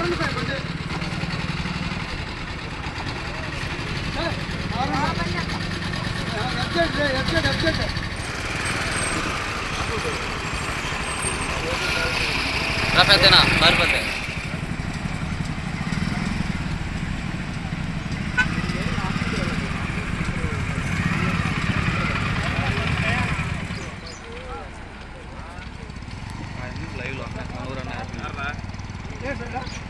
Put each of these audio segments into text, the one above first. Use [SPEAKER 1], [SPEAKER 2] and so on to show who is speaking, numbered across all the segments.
[SPEAKER 1] Orange sir கொஞ்சம் headset headset headset रफेल देना बार पर दे
[SPEAKER 2] Yes, sir.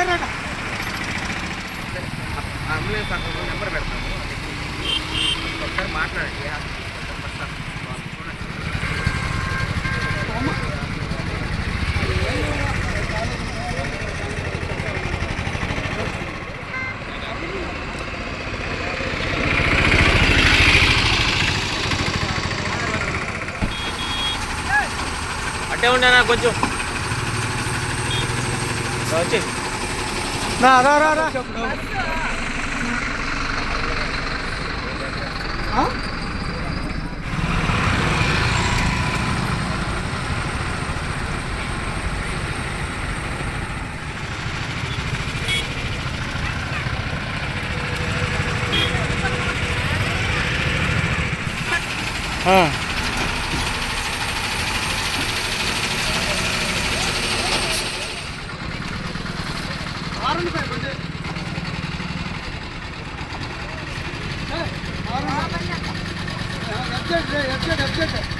[SPEAKER 2] పారిపోతే
[SPEAKER 3] అంబులెన్స్ అక్కడ నెంబర్ పెడతాము. ఒకసారి మాట్లాడండి.
[SPEAKER 1] అట్టే ఉండనా కొంచెం. వచ్చి.
[SPEAKER 4] 나나나나 어? 응. எப்ஜெட் எப்ஜெட் எப்ஜெட்